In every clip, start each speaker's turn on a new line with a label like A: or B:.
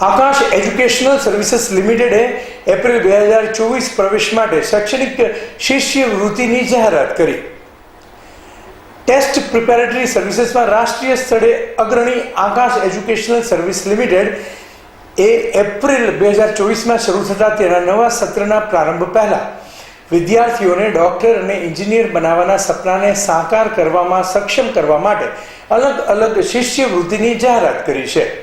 A: આકાશ educational services લિમિટેડે April બે હજાર ચોવીસ પ્રવેશ માટે શૈક્ષણિક શિષ્યવૃત્તિની જાહેરાત કરી. ટેસ્ટ પ્રિપેરેટરી સર્વિસીસમાં રાષ્ટ્રીય સ્તરે અગ્રણી આકાશ એજ્યુકેશનલ સર્વિસ લિમિટેડ એ એપ્રિલ બે હજાર ચોવીસમાં શરૂ થતા તેના નવા સત્રના પ્રારંભ પહેલા. વિદ્યાર્થીઓને ડૉક્ટર અને એન્જિનિયર બનાવવાના સપનાને સાકાર કરવામાં સક્ષમ કરવા માટે અલગ અલગ શિષ્યવૃત્તિની જાહેરાત કરી છે.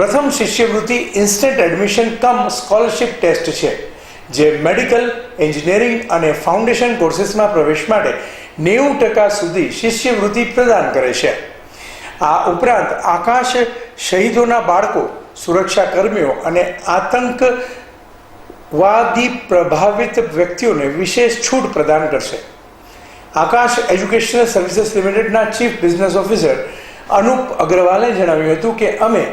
A: પ્રથમ શિષ્યવૃત્તિ instant admission cum scholarship test છે, જે મેડિકલ, એન્જિનિયરિંગ અને ફાઉન્ડેશન કોર્સીસમાં પ્રવેશ માટે નેવું ટકા સુધી શિષ્યવૃત્તિ પ્રદાન કરે છે. આ ઉપરાંત આકાશ શહીદોના બાળકો, સુરક્ષા કર્મીઓ અને આતંકવાદી પ્રભાવિત વ્યક્તિઓને વિશેષ છૂટ પ્રદાન કરશે. આકાશ એજ્યુકેશનલ સર્વિસીસ લિમિટેડના ચીફ બિઝનેસ ઓફિસર અનુપ અગ્રવાલે જણાવ્યું હતું કે અમે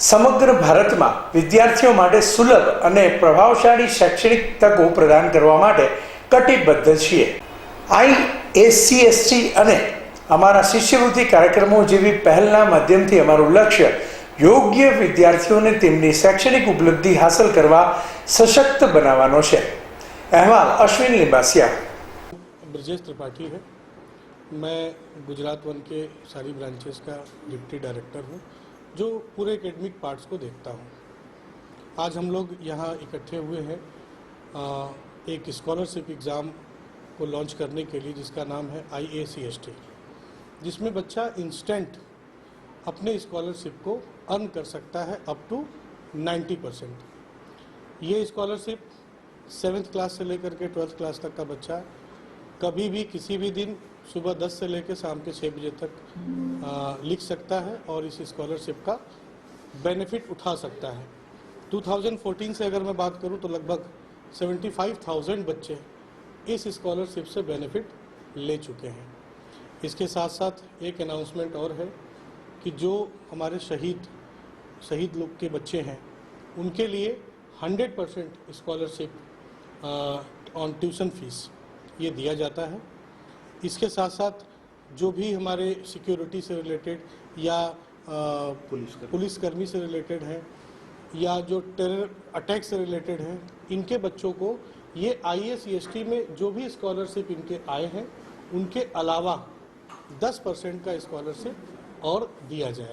A: સમગ્ર ભારતમાં વિદ્યાર્થીઓ માટે સુલભ અને પ્રભાવશાળી શૈક્ષણિક તકો પ્રદાન કરવા માટે કટિબદ્ધ છીએ આઈ એસસીએસટી અને અમારા શિષ્યવૃત્તિ કાર્યક્રમો જેવી પહેલના માધ્યમથી અમારું લક્ષ્ય યોગ્ય વિદ્યાર્થીઓને તેમની શૈક્ષણિક ઉપલબ્ધિ હાંસલ કરવા સશક્ત બનાવવાનો છે અહેવાલ અશ્વિન લિંબાસિયા
B: ब्रजेश त्रिपाठी है मैं गुजरात वन के सारी ब्रांचेस का डिप्टी डायरेक्टर हूँ जो पूरे एकेडमिक पार्ट्स को देखता हूँ। आज हम लोग यहाँ इकट्ठे हुए हैं एक स्कॉलरशिप एग्ज़ाम को लॉन्च करने के लिए जिसका नाम है आई ए सी एस टी जिसमें बच्चा इंस्टेंट अपने स्कॉलरशिप को अर्न कर सकता है अप टू 90 परसेंट ये स्कॉलरशिप सेवन्थ क्लास से लेकर के ट्वेल्थ क्लास तक का बच्चा कभी भी किसी भी दिन सुबह 10 से लेकर शाम के 6 बजे तक आ, लिख सकता है और इस स्कॉलरशिप का बेनिफिट उठा सकता है। 2014 से अगर मैं बात करूँ तो लगभग 75,000 बच्चे इस स्कॉलरशिप से बेनिफिट ले चुके हैं। इसके साथ साथ एक अनाउंसमेंट और है कि जो हमारे शहीद शहीद लोग के बच्चे हैं उनके लिए 100 percent scholarship on tuition fees ये दिया जाता है। इसके साथ साथ जो भी हमारे सिक्योरिटी से रिलेटेड या पुलिस पुलिसकर्मी। से रिलेटेड है या जो टेरर अटैक से रिलेटेड है इनके बच्चों को ये आई एस में जो भी स्कॉलरशिप इनके आए हैं उनके अलावा 10 परसेंट का स्कॉलरशिप और दिया जाए।